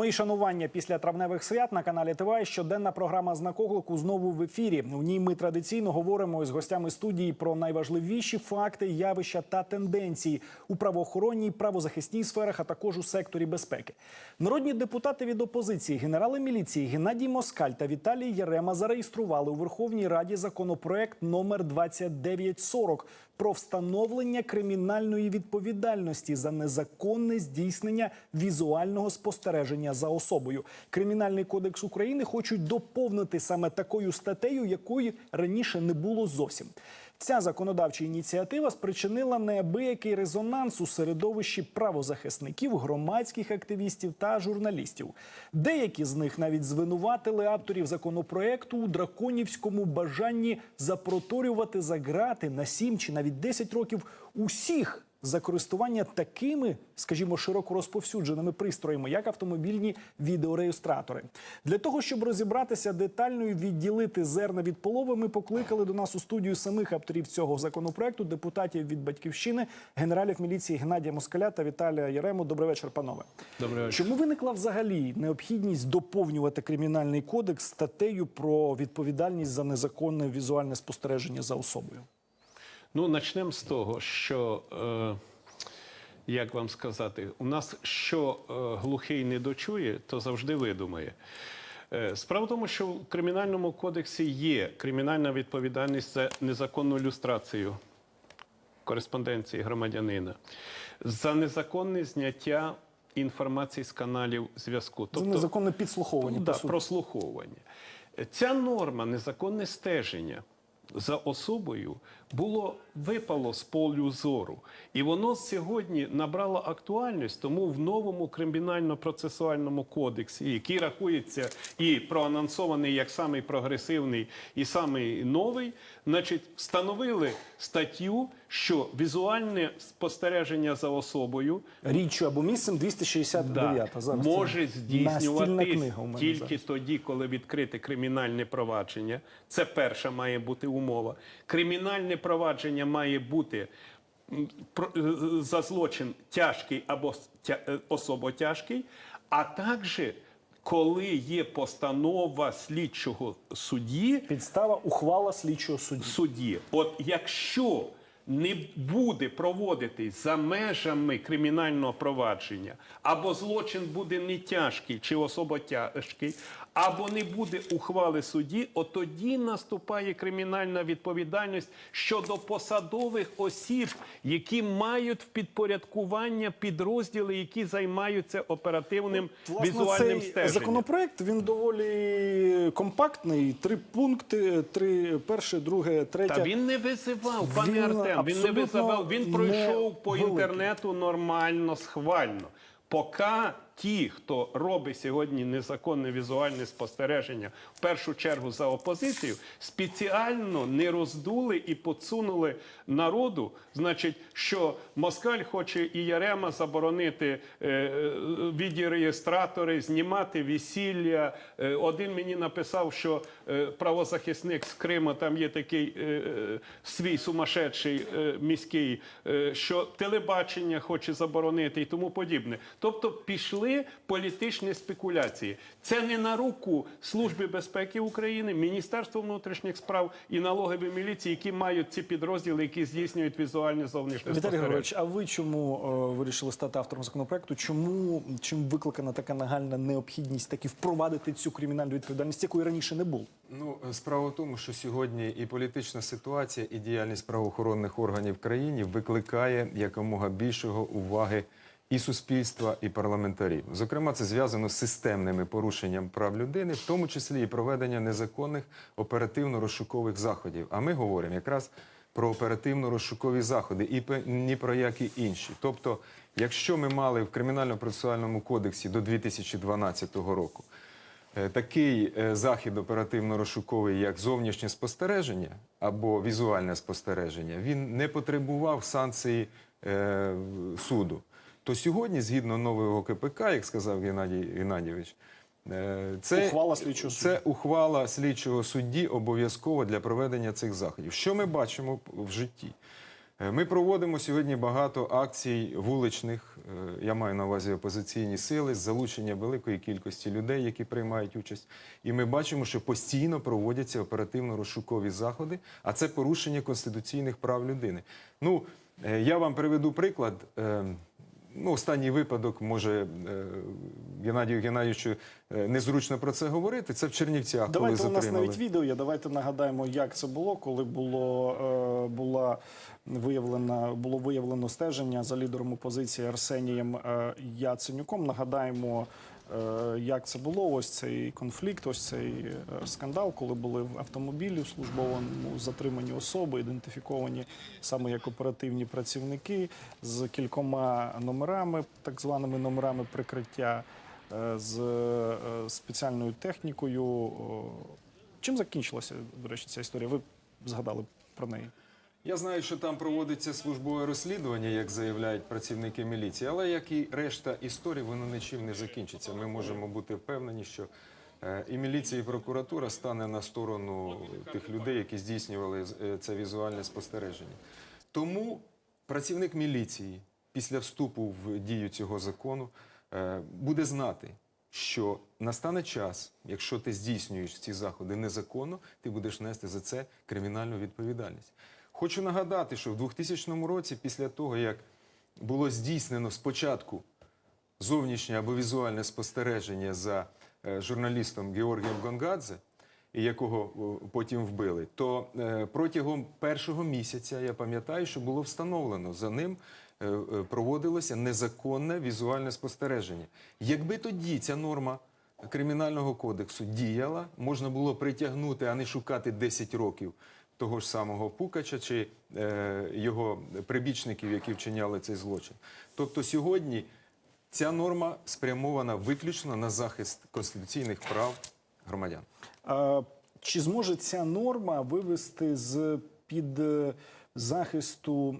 Мої шанування після травневих свят на каналі ТВ. Щоденна програма «Знак оклику» знову в ефірі. В ній ми традиційно говоримо з гостями студії про найважливіші факти, явища та тенденції у правоохоронній, правозахисній сферах, а також у секторі безпеки. Народні депутати від опозиції, генерали міліції Геннадій Москаль та Віталій Ярема зареєстрували у Верховній Раді законопроект номер 2940 про встановлення кримінальної відповідальності за незаконне здійснення візуального спостереження за особою. Кримінальний кодекс України хочуть доповнити саме такою статтею, якої раніше не було зовсім. Ця законодавча ініціатива спричинила неабиякий резонанс у середовищі правозахисників, громадських активістів та журналістів. Деякі з них навіть звинуватили авторів законопроекту у драконівському бажанні запроторювати за грати на 7 чи навіть 10 років усіх за користування такими, скажімо, широко розповсюдженими пристроями, як автомобільні відеореєстратори. Для того щоб розібратися детально і відділити зерна від полови, ми покликали до нас у студію самих авторів цього законопроекту, депутатів від батьківщини, генералів міліції Геннадія Москаля та Віталія Ярему. Добрий вечір, панове. Добрий вечір. Чому виникла взагалі необхідність доповнювати кримінальний кодекс статтею про відповідальність за незаконне візуальне спостереження за особою? Ну, почнемо з того, що, е, як вам сказати, у нас що е, глухий не дочує, то завжди видумає. Е, Справа в тому, що в Кримінальному кодексі є кримінальна відповідальність за незаконну люстрацію кореспонденції громадянина, за незаконне зняття інформації з каналів зв'язку. Це незаконне підслуховування. Да, прослуховування. Ця норма, незаконне стеження за особою, було випало з полю зору. І воно сьогодні набрало актуальність, тому в новому кримінально-процесуальному кодексі, який рахується і проанонсований як самий прогресивний і самий новий, значить, встановили статтю, що візуальне спостереження за особою Річчю або місцем 269. Да. Зараз може здійснюватись тільки зараз. тоді, коли відкрите кримінальне провадження. Це перша має бути умова. Кримінальне провадження має бути про- е, за злочин тяжкий або е, особо тяжкий, а також коли є постанова слідчого судді, Підстава ухвала слідчого судді. судді. От якщо не буде проводитись за межами кримінального провадження, або злочин буде не тяжкий чи особо тяжкий, або не буде ухвали судді, от тоді наступає кримінальна відповідальність щодо посадових осіб, які мають в підпорядкування підрозділи, які займаються оперативним візуальним цей стеженням. законопроект він доволі компактний. Три пункти: три перше, друге, третє. Та він не визивав, пане Артем. Він не визивав. Він пройшов по інтернету нормально, схвально. Поки ті, хто робить сьогодні незаконне візуальне спостереження, в першу чергу за опозицію, спеціально не роздули і подсунули народу, значить, що Москаль хоче і Ярема заборонити е, е, відеореєстратори, знімати весілля. Е, один мені написав, що е, правозахисник з Криму, там є такий е, е, свій сумасшедший е, міський, е, що телебачення хоче заборонити і тому подібне. Тобто пішли політичні спекуляції. Це не на руку Служби безпеки України, Міністерства внутрішніх справ і налогової міліції, які мають ці підрозділи, які здійснюють візуальне зовнішнє Віталій. Григорович, а ви чому е, вирішили стати автором законопроекту? Чому чим викликана така нагальна необхідність таки впровадити цю кримінальну відповідальність, якої раніше не було? Ну, справа в тому, що сьогодні і політична ситуація, і діяльність правоохоронних органів в країні викликає якомога більшого уваги і суспільства, і парламентарів. Зокрема, це зв'язано з системними порушенням прав людини, в тому числі і проведення незаконних оперативно-розшукових заходів. А ми говоримо якраз про оперативно-розшукові заходи і ні про які інші. Тобто, якщо ми мали в кримінально-процесуальному кодексі до 2012 року Е, Такий е, захід оперативно-розшуковий, як зовнішнє спостереження або візуальне спостереження, він не потребував санкції е, суду. То сьогодні, згідно нового КПК, як сказав Геннадій Геннадійович, е, це Ухвала слідчого судді. Це ухвала слідчого судді обов'язково для проведення цих заходів. Що ми бачимо в житті? Е, Ми проводимо сьогодні багато акцій вуличних, е, я маю на увазі опозиційні сили, з залучення великої кількості людей, які приймають участь. І ми бачимо, що постійно проводяться оперативно-розшукові заходи, а це порушення конституційних прав людини. Ну, я вам приведу приклад. Ну, останній випадок, може, е, Геннадію Геннадійовичу е, незручно про це говорити. Це в Чернівцях, Давайте коли у нас навіть відео є. Давайте нагадаємо, як це було, коли було е, була виявлена було виявлено стеження за лідером опозиції Арсенієм Яценюком. Нагадаємо. Е, Як це було? Ось цей конфлікт, ось цей е, скандал, коли були в автомобілі в службовому затримані особи, ідентифіковані саме як оперативні працівники з кількома номерами, так званими номерами прикриття, е, з спеціальною технікою. Чим закінчилася, до речі, ця історія? Ви згадали про неї. Я знаю, що там проводиться службове розслідування, як заявляють працівники міліції, але як і решта історій, воно нічим не закінчиться. Ми можемо бути впевнені, що е, і міліція, і прокуратура стане на сторону тих людей, які здійснювали е, це візуальне спостереження. Тому працівник міліції після вступу в дію цього закону е, буде знати, що настане час, якщо ти здійснюєш ці заходи незаконно, ти будеш нести за це кримінальну відповідальність. Хочу нагадати, що в 2000 році, після того, як було здійснено спочатку зовнішнє або візуальне спостереження за е, журналістом Георгієм Гонгадзе, якого потім вбили, то е, протягом першого місяця я пам'ятаю, що було встановлено за ним. е, е, Проводилося незаконне візуальне спостереження. Якби тоді ця норма кримінального кодексу діяла, можна було притягнути, а не шукати 10 років того ж самого Пукача чи е, його прибічників, які вчиняли цей злочин. Тобто сьогодні ця норма спрямована виключно на захист конституційних прав громадян. А, Чи зможе ця норма вивести з під е, захисту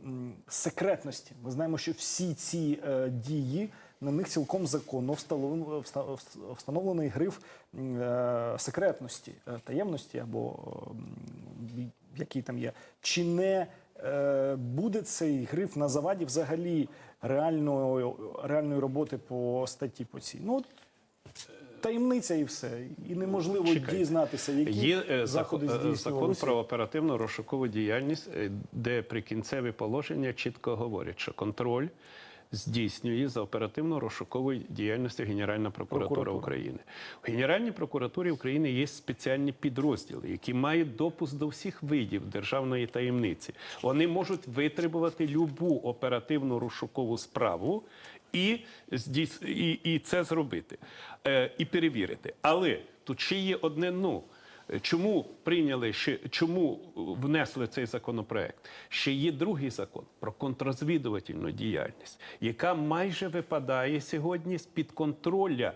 секретності? Ми знаємо, що всі ці е, дії на них цілком законно встановлений гриф е, секретності, е, таємності або який там є. Чи не е, буде цей гриф на заваді взагалі реальної, реальної роботи по статті по цій? Ну, от таємниця і все. І неможливо Чекайте. дізнатися, які Є е, заходи е, закон здійснювалися. про оперативну розшукову діяльність, е, де прикінцеві положення чітко говорять, що контроль здійснює за оперативно-розшуковою діяльністю Генеральна прокуратура, Прокуратура. України. В Генеральній прокуратурі України є спеціальні підрозділи, які мають допуск до всіх видів державної таємниці. Вони можуть витребувати любу оперативну розшукову справу. І, і, і це зробити, е, і перевірити. Але тут ще є одне ну. Чому прийняли ще чому внесли цей законопроект? Ще є другий закон про контррозвідувальну діяльність, яка майже випадає сьогодні з під контроля.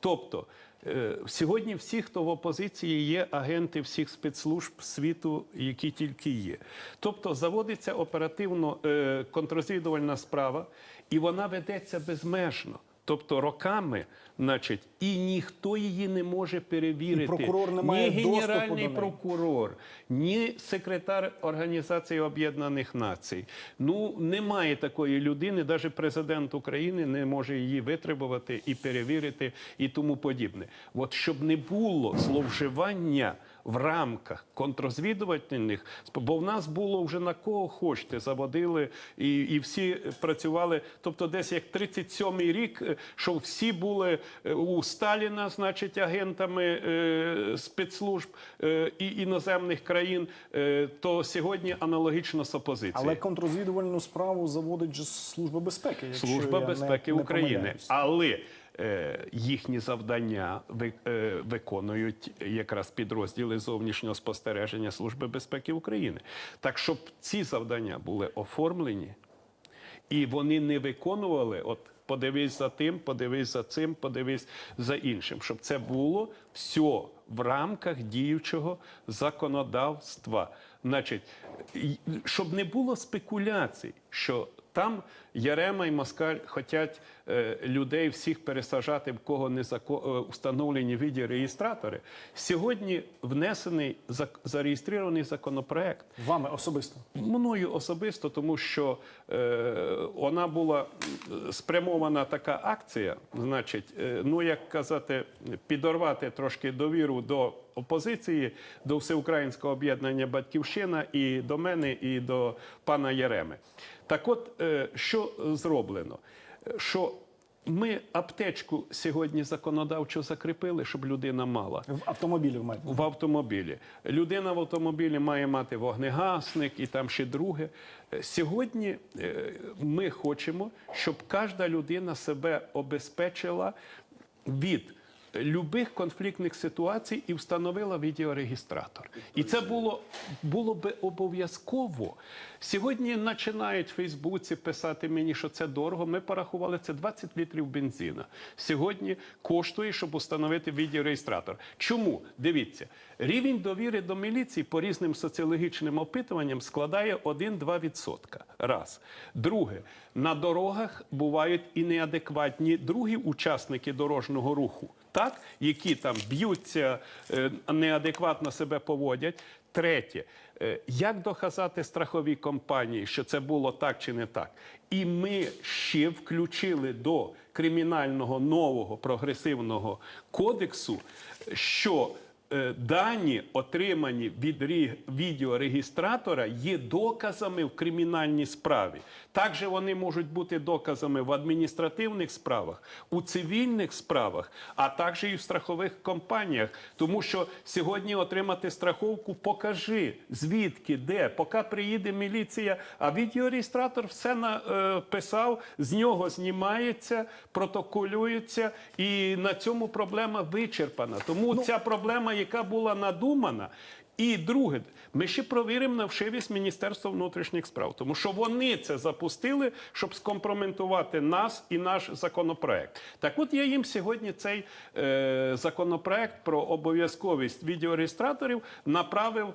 Тобто е, сьогодні всі, хто в опозиції, є агенти всіх спецслужб світу, які тільки є. Тобто заводиться оперативно е, контррозвідувальна справа, і вона ведеться безмежно. Тобто роками, значить, і ніхто її не може перевірити. І прокурор не має ні доступу генеральний до неї. прокурор, ні секретар Організації Об'єднаних Націй. Ну немає такої людини, навіть президент України не може її витребувати і перевірити, і тому подібне. От щоб не було зловживання в рамках контррозвідувальних, бо в нас було вже на кого хочете, заводили і, і всі працювали. Тобто, десь як 37-й рік, е, що всі були е, у Сталіна, значить, агентами е, спецслужб е, і іноземних країн, е, то сьогодні аналогічно з опозицією. Але контррозвідувальну справу заводить же Служба безпеки. якщо Служба я безпеки не, не України, але їхні завдання е, виконують якраз підрозділи зовнішнього спостереження Служби безпеки України. Так, щоб ці завдання були оформлені, і вони не виконували. От подивись за тим, подивись за цим, подивись за іншим, щоб це було все в рамках діючого законодавства. Значить, щоб не було спекуляцій, що там Ярема і Москаль хочуть е, людей всіх пересаджати, в кого не зако- е, встановлені відеореєстратори. Сьогодні внесений зак- зареєстрований законопроект Вами особисто. мною особисто, тому що е, вона була спрямована така акція, значить, е, ну як казати, підорвати трошки довіру до опозиції, до всеукраїнського об'єднання Батьківщина і до мене, і до пана Єреми. Так от, е, що зроблено? Що ми аптечку сьогодні законодавчо закріпили, щоб людина мала В автомобілі в в автомобілі. Людина в автомобілі має мати вогнегасник і там ще друге. Сьогодні е, ми хочемо, щоб кожна людина себе обезпечила від любих конфліктних ситуацій і встановила відеорегістратор. І це було, було би обов'язково. Сьогодні починають в Фейсбуці писати мені, що це дорого. Ми порахували це 20 літрів бензина. Сьогодні коштує, щоб установити відеореєстратор. Чому? Дивіться, рівень довіри до міліції по різним соціологічним опитуванням складає 1-2%. Раз. Друге, на дорогах бувають і неадекватні другі учасники дорожнього руху, так? які там б'ються, е, неадекватно себе поводять. Третє, е, як доказати страховій компанії, що це було так чи не так? І ми ще включили до кримінального нового прогресивного кодексу, що е, дані, отримані від відеорегістратора, є доказами в кримінальній справі. Також вони можуть бути доказами в адміністративних справах, у цивільних справах, а також і в страхових компаніях. Тому що сьогодні отримати страховку покажи звідки, де, поки приїде міліція, а відеореєстратор все написав, з нього знімається, протоколюється, і на цьому проблема вичерпана. Тому ця проблема, яка була надумана. І друге, ми ще провіримо на вшивість Міністерства внутрішніх справ, тому що вони це запустили, щоб скомпрометувати нас і наш законопроект. Так от я їм сьогодні цей е, законопроект про обов'язковість відеореєстраторів направив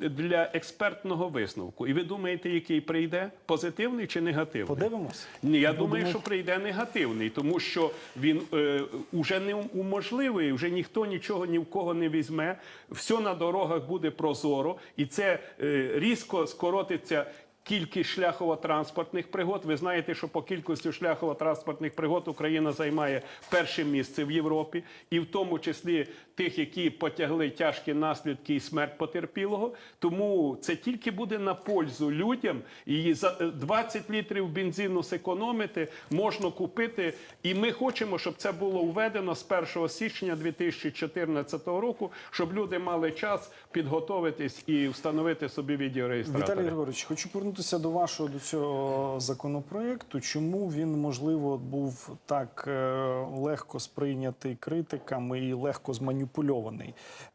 для експертного висновку. І ви думаєте, який прийде? Позитивний чи негативний? Подивимось. Ні, я думаю, думаю- що прийде негативний, тому що він е, уже не уможливий, вже ніхто нічого ні в кого не візьме. Все на дорогах буде прозоро, і це е, різко скоротиться. Кількість шляхово-транспортних пригод. Ви знаєте, що по кількості шляхово-транспортних пригод Україна займає перше місце в Європі, і в тому числі тих, які потягли тяжкі наслідки і смерть потерпілого. Тому це тільки буде на пользу людям. І за е, 20 літрів бензину зекономити можна купити. І ми хочемо, щоб це було введено з 1 січня 2014 року, щоб люди мали час підготовитись і встановити собі відеореєстратори. Віталій Григорович, хочу повернутися до вашого до цього законопроекту. Чому він можливо був так е, легко сприйнятий критиками і легко зманіпульований?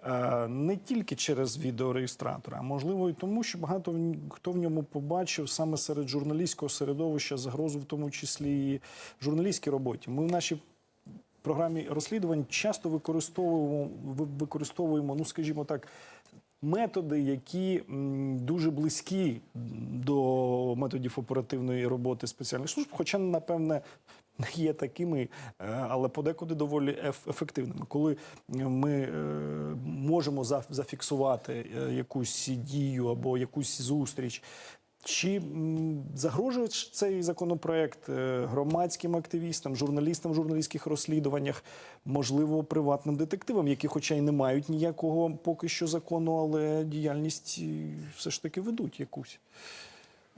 Е, не тільки через відеореєстратора, а можливо і тому, що багато хто в ньому побачив саме серед журналістського середовища загрозу, в тому числі і журналістській роботі. Ми в нашій програмі розслідувань часто використовуємо ви- використовуємо, ну скажімо так. Методи, які дуже близькі до методів оперативної роботи спеціальних служб, хоча, напевне, не є такими, е, але подекуди доволі еф- ефективними. Коли ми е, можемо за- зафіксувати е, якусь дію або якусь зустріч, чи загрожує цей законопроект е, громадським активістам, журналістам в журналістських розслідуваннях, можливо, приватним детективам, які, хоча й не мають ніякого поки що закону, але діяльність е, все ж таки ведуть якусь.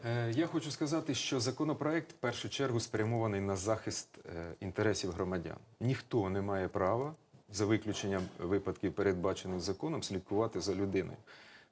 Е, Я хочу сказати, що законопроект в першу чергу спрямований на захист інтересів громадян. Ніхто не має права, за виключенням випадків, передбачених законом, слідкувати за людиною.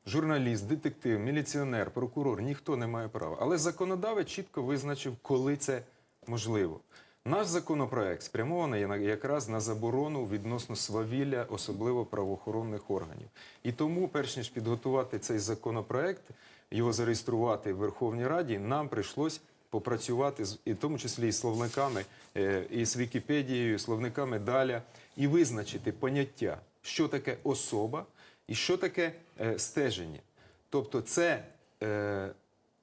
Журналіст, детектив, міліціонер, прокурор ніхто не має права. Але законодавець чітко визначив, коли це можливо. Наш законопроект спрямований якраз на заборону відносно свавілля, особливо правоохоронних органів. І тому, перш ніж підготувати цей законопроект, його зареєструвати в Верховній Раді, нам прийшлось попрацювати з і в тому числі і словниками, е, і з Вікіпедією, і словниками Даля, і визначити поняття, що таке особа і що таке е, стеження. Тобто, це е,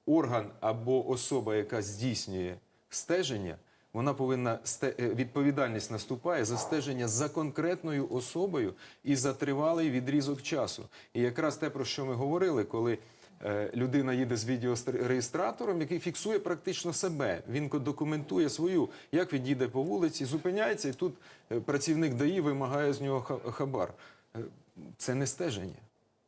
орган або особа, яка здійснює стеження. Вона повинна сте- е, відповідальність наступає за стеження за конкретною особою і за тривалий відрізок часу. І якраз те, про що ми говорили, коли людина їде з відеореєстратором, який фіксує практично себе. Він документує свою, як він їде по вулиці, зупиняється, і тут працівник ДАІ вимагає з нього хабар. Це не стеження.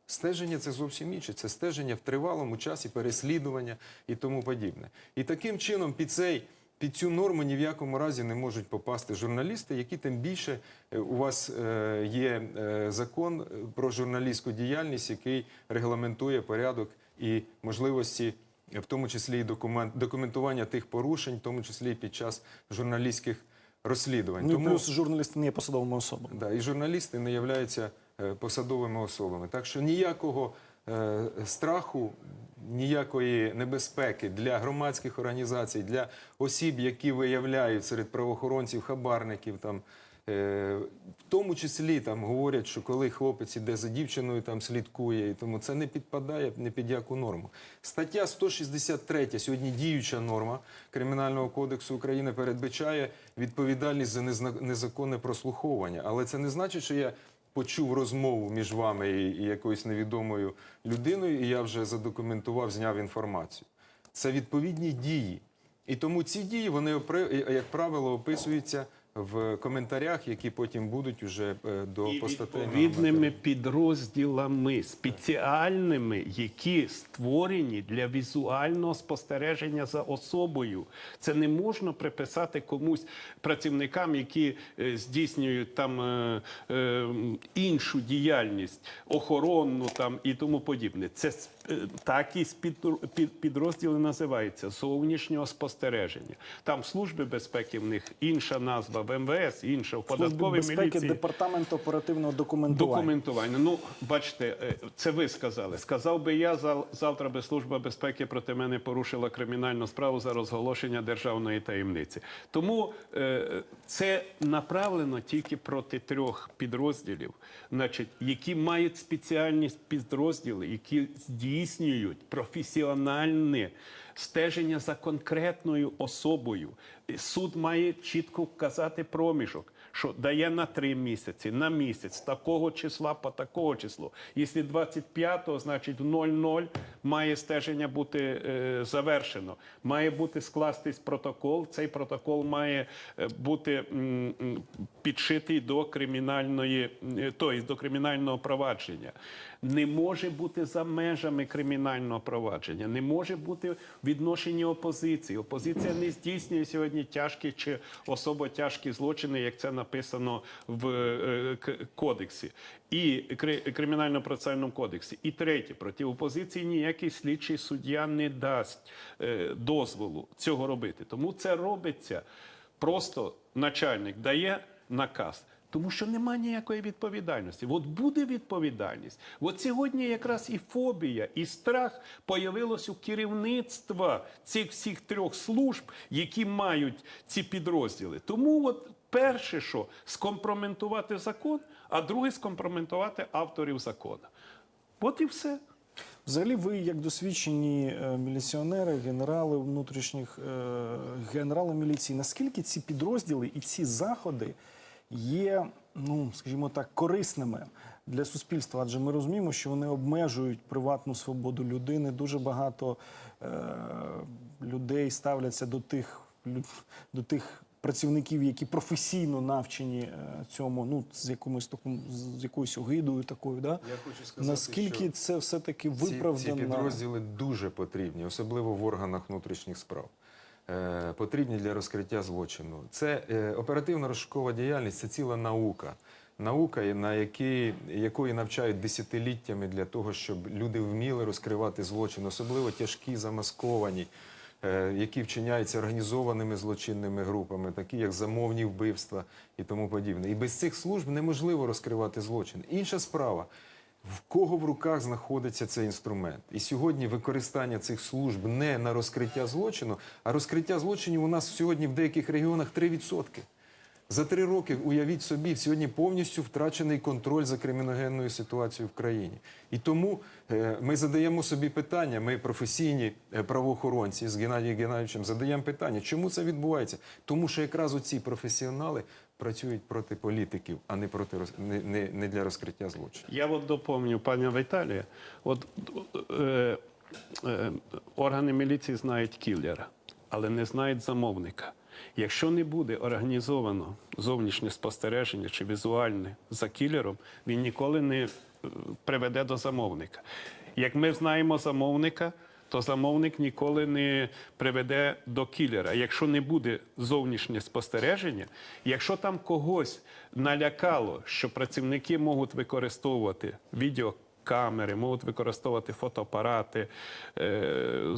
Стеження це зовсім інше. Це стеження в тривалому часі, переслідування і тому подібне. І таким чином під цей. Під цю норму ні в якому разі не можуть попасти журналісти, які тим більше е, у вас е, є е, закон про журналістську діяльність, який регламентує порядок і можливості, в тому числі і документ, документування тих порушень, в тому числі і під час журналістських розслідувань. Ну і плюс журналісти не є посадовими особами. Да, і журналісти не являються посадовими особами. Так що ніякого е, страху, ніякої небезпеки для громадських організацій, для осіб, які виявляють серед правоохоронців, хабарників там. е, В тому числі там говорять, що коли хлопець іде за дівчиною, там слідкує, і тому це не підпадає не під яку норму. Стаття 163, сьогодні діюча норма Кримінального кодексу України передбачає відповідальність за незаконне прослуховування. Але це не значить, що я почув розмову між вами і, якоюсь невідомою людиною, і я вже задокументував, зняв інформацію. Це відповідні дії. І тому ці дії, вони, як правило, описуються в коментарях, які потім будуть уже е, до постатейного відповідними підрозділами спеціальними, які створені для візуального спостереження за особою. Це не можна приписати комусь працівникам, які е, здійснюють там е, е, іншу діяльність, охоронну там і тому подібне. Це е, так і під- підрозділи називаються зовнішнього спостереження. Там служби безпеки в них інша назва, в МВС інша, в податковій безпеки, міліції. департамент оперативного документування. Документування. Ну, бачите, е, це ви сказали. Сказав би я, завтра би Служба безпеки проти мене порушила кримінальну справу за розголошення державної таємниці. Тому е, це направлено тільки проти трьох підрозділів, значить, які мають спеціальні підрозділи, які здійснюють професіональне стеження за конкретною особою. Суд має чітко вказати проміжок що дає на три місяці, на місяць, такого числа по такого числу. Якщо 25-го, значить в 00 має стеження бути е, завершено. Має бути скластись протокол. Цей протокол має е, бути підшитий до кримінальної, тобто до кримінального провадження. Не може бути за межами кримінального провадження, не може бути в відношенні опозиції. Опозиція не здійснює сьогодні тяжкі чи особо тяжкі злочини, як це написано в кодексі і кри- кримінально-процесуальному кодексі. І третє, проти опозиції ніякий слідчий суддя не дасть е, дозволу цього робити. Тому це робиться просто начальник дає наказ. Тому що немає ніякої відповідальності. От буде відповідальність. От сьогодні якраз і фобія, і страх появилось у керівництва цих всіх трьох служб, які мають ці підрозділи. Тому от перше, що скомпроментувати закон, а друге скомпроментувати авторів закону. От і все. Взагалі, ви як досвідчені е, міліціонери, генерали внутрішніх е, генерали міліції, наскільки ці підрозділи і ці заходи є, ну скажімо так, корисними для суспільства? Адже ми розуміємо, що вони обмежують приватну свободу людини. Дуже багато е, людей ставляться до тих до тих. Працівників, які професійно навчені е, цьому, ну з якимось таким, з якоюсь огидою такою, да Я хочу сказати, наскільки що це все таки Ці, ці виправдано? підрозділи дуже потрібні, особливо в органах внутрішніх справ. Е, потрібні для розкриття злочину. Це е, оперативно розшукова діяльність, це ціла наука. Наука, на якій, якої навчають десятиліттями для того, щоб люди вміли розкривати злочин, особливо тяжкі, замасковані, які вчиняються організованими злочинними групами, такі як замовні вбивства і тому подібне. І без цих служб неможливо розкривати злочин. Інша справа. В кого в руках знаходиться цей інструмент? І сьогодні використання цих служб не на розкриття злочину, а розкриття злочинів у нас сьогодні в деяких регіонах 3%. За три роки, уявіть собі, сьогодні повністю втрачений контроль за криміногенною ситуацією в країні. І тому е, ми задаємо собі питання, ми професійні е, правоохоронці з Геннадієм Геннадійовичем задаємо питання, чому це відбувається? Тому що якраз оці професіонали працюють проти політиків, а не, проти, не, не, не для розкриття злочину. Я от доповню паня Віталія. От е, е, органи міліції знають кіллера, але не знають замовника. Якщо не буде організовано зовнішнє спостереження чи візуальне за кілером, він ніколи не е, приведе до замовника. Як ми знаємо замовника, то замовник ніколи не приведе до кілера. Якщо не буде зовнішнє спостереження, якщо там когось налякало, що працівники можуть використовувати відеокамери, можуть використовувати фотоапарати, е,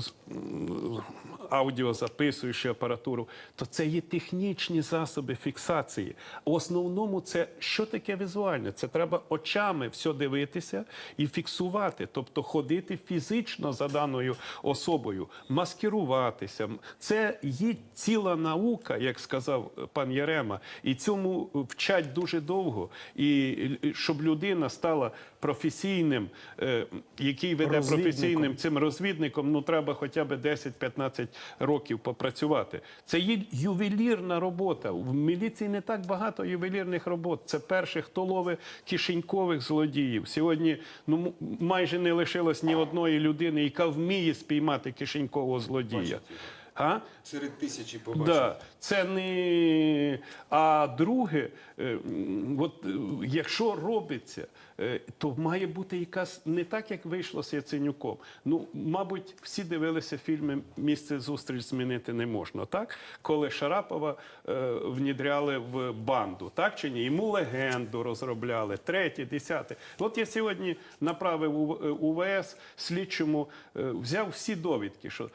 аудіозаписуючу апаратуру, то це є технічні засоби фіксації. В основному це що таке візуальне? Це треба очами все дивитися і фіксувати, тобто ходити фізично за даною особою, маскируватися. Це є ціла наука, як сказав пан Ярема, і цьому вчать дуже довго. І щоб людина стала професійним, е, який веде професійним цим розвідником, ну треба хоча б 10-15 років попрацювати. Це є ювелірна робота. В міліції не так багато ювелірних робот. Це перше, хто ловить кишенькових злодіїв. Сьогодні ну майже не лишилось ні одної людини, яка вміє спіймати кишенькового злодія. А? Серед тисячі Да, це не. А друге, е, от, е, якщо робиться, е, то має бути якась не так, як вийшло з Яценюком. Ну, мабуть, всі дивилися фільми Місце зустріч змінити не можна, так? Коли Шарапова е, внідряли в банду, так чи ні? Йому легенду розробляли, третє, десяте. От я сьогодні направив УВС слідчому, е, взяв всі довідки, що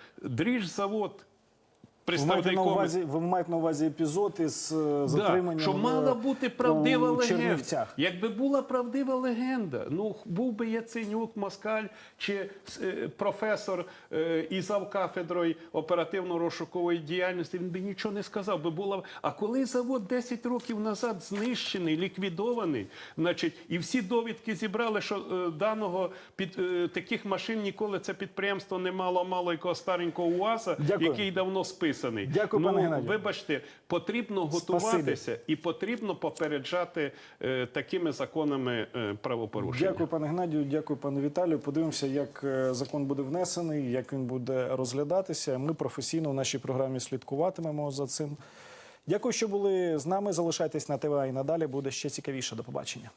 дріжзавод Ви маєте, на увазі, ви маєте на увазі епізод із е, затриманням Да, що мала е, бути правдива у легенда. Чернівцях. Якби була правдива легенда, ну був би Яценюк, Москаль чи е, професор е, і завкафедрою оперативно-розшукової діяльності, він би нічого не сказав. Би була... А коли завод 10 років назад знищений, ліквідований, значить, і всі довідки зібрали, що е, даного під е, таких машин ніколи це підприємство не мало мало якогось старенького УАЗа, Дякую. який давно списаний. Дякую, ну, пане Геннадію. Вибачте, потрібно готуватися і потрібно попереджати е, такими законами е, правопорушення. Дякую, пане Геннадію, дякую, пане Віталію. Подивимося, як е, закон буде внесений, як він буде розглядатися. Ми професійно в нашій програмі слідкуватимемо за цим. Дякую, що були з нами. Залишайтесь на ТВА і надалі буде ще цікавіше. До побачення.